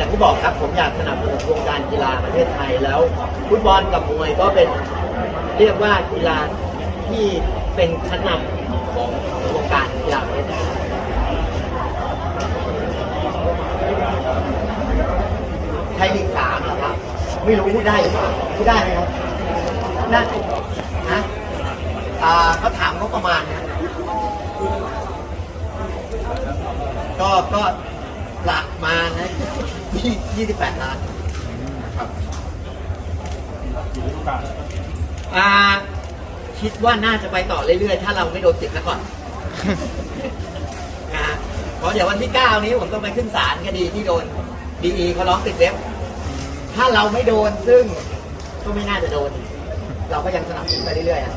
อย่างที่บอกครับผมอยากสนับสนุนวงการกีฬาประเทศไทยแล้วฟุตบอลกับมวยก็เป็นเรียกว่ากีฬาที่เป็นชั้นนำของวงการกีฬาประเทศไทยไทยลีกสามเหรอครับ ไม่รู้พูดได้หรือเปล่าพูดได้ไหมครับได้ฮะอ่าเขาถามงบประมาณนะก็ก็หลักมานะ ยี่ยี่สิบแปดล้านครับอยู่ที่การอ่าคิดว่าน่าจะไปต่อเรื่อยๆ ถ้าเราไม่โดนติดซะก่อนนะเพราะเดี๋ยววันที่9นี้ผมต้องไปขึ้นศาลคดีที่โดนดีเขาร้องติดเว็บ ถ้าเราไม่โดนซึ่งก็ไม่น่าจะโดน เราก็ยังสนับสนุนไปเรื่อยๆอะ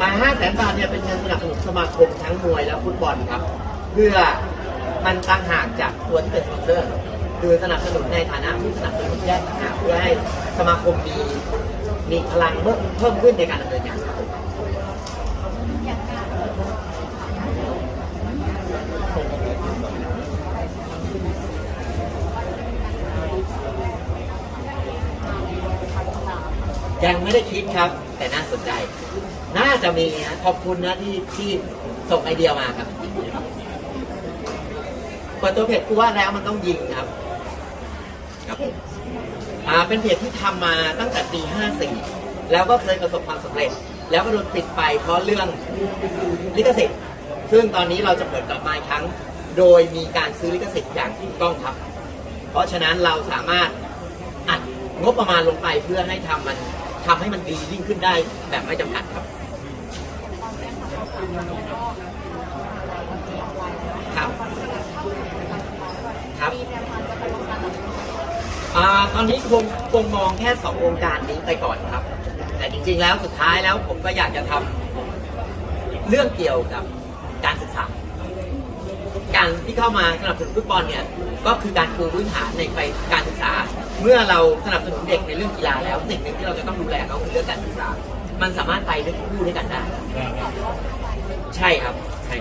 มาห้าแสนบาทเนี่ยเป็นเงินสนับสนุนสมาคมทั้งมวยและฟุตบอลครับเพื่อมันต่างหากจากตัวที่เป็นสปอนเซอร์คือสนับสนุนในฐานะผู้สนับสนุนแยกต่างหากเพื่อให้สมาคมมีมีพลังเพิ่มเพิ่มขึ้นในการดำเนินงานครับยังไม่ได้คิดครับ แต่น่าสนใจ น่าจะมีนะขอบคุณนะที่ที่ส่งไอเดียมาครับ เปิดตัวเพจกูว่าแล้วมันต้องยิงครับครับอ่าเป็นเพจที่ทำมาตั้งแต่ปี54 แล้วก็เคยประสบความสำเร็จ แล้วก็โดนปิดไปเพราะเรื่องลิขสิทธิ์ซึ่งตอนนี้เราจะเปิดกลับมาอีกครั้ง โดยมีการซื้อลิขสิทธิ์อย่างถูกต้องครับ เพราะฉะนั้นเราสามารถอัดงบประมาณลงไปเพื่อให้ทำมันทำให้มันดียิ่งขึ้นได้แบบไม่จำกัดครับครับ ครับ อ่าตอนนี้คงคงมองแค่สองวงการนี้ไปก่อนครับ แต่จริงๆแล้วสุดท้ายแล้วผมก็อยากจะทำเรื่องเกี่ยวกับการศึกษา การที่เข้ามาสนับสนุนฟุตบอลเนี่ยก็คือการปูพื้นฐานในไปการศึกษา เมื่อเราสนับสนุนเด็กในเรื่องกีฬาแล้วสิ่งหนึ่งที่เราจะต้องดูแลเขาคือเรื่องการศึกษา มันสามารถไปด้วยคู่ด้วยกันได้ ใช่ครับใช่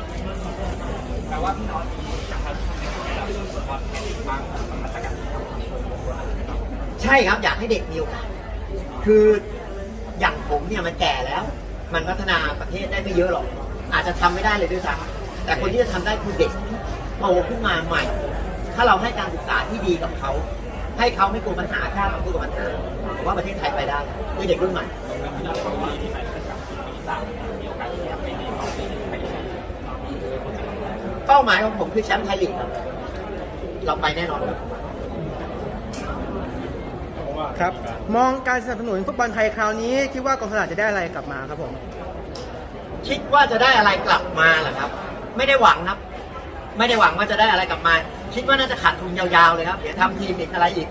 แปลว่าพี่น้องจะทำให้เราเป็นฟุตบอลบางมันมาจากการ ใช่ครับอยากให้เด็กมีโอกาสคืออย่างผมเนี่ยมันแก่แล้ว มันพัฒนาประเทศได้ไม่เยอะหรอก อาจจะทำไม่ได้เลยด้วยซ้ำแต่คนที่จะทำได้คือเด็กโตขึ้นมาใหม่ ถ้าเราให้การศึกษาที่ดีกับเขา ให้เขาไม่กลัวปัญหาข้ามมาพูดกับปัญหาผมว่าประเทศไทยไปได้ด้วยเด็กรุ่นใหม่เป้าหมายของผมคือแชมป์ไทยลีกครับเราไปแน่นอนครับ ครับ มองการสนับสนุนฟุตบอลไทยคราวนี้คิดว่ากองสลากจะได้อะไรกลับมาครับผมคิดว่าจะได้อะไรกลับมาเหรอครับ ไม่ได้หวังครับ ไม่ได้หวังว่าจะได้อะไรกลับมา คิดว่าน่าจะขาดทุนยาวๆเลยครับเดี๋ยวทำทีมอีกอะไรอีก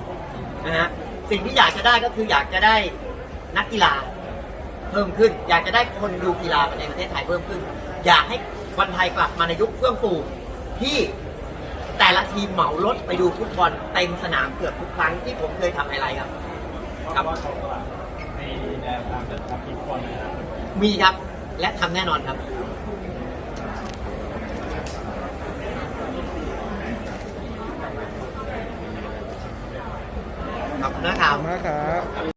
นะฮะสิ่งที่อยากจะได้ก็คืออยากจะได้นักกีฬาเพิ่มขึ้น อยากจะได้คนดูกีฬาในประเทศไทยเพิ่มขึ้น อยากให้คนไทยกลับมาในยุคเฟื่องฟูที่ แต่ละทีมเหมารถไปดูฟุตบอลเต็มสนามเกือบทุกครั้งที่ผมเคยทำไฮไลท์ครับครับว่าเขาตลาดในะครับมีครับ และทำแน่นอนครับขอบคุณนะครับขอบคุณมากครับ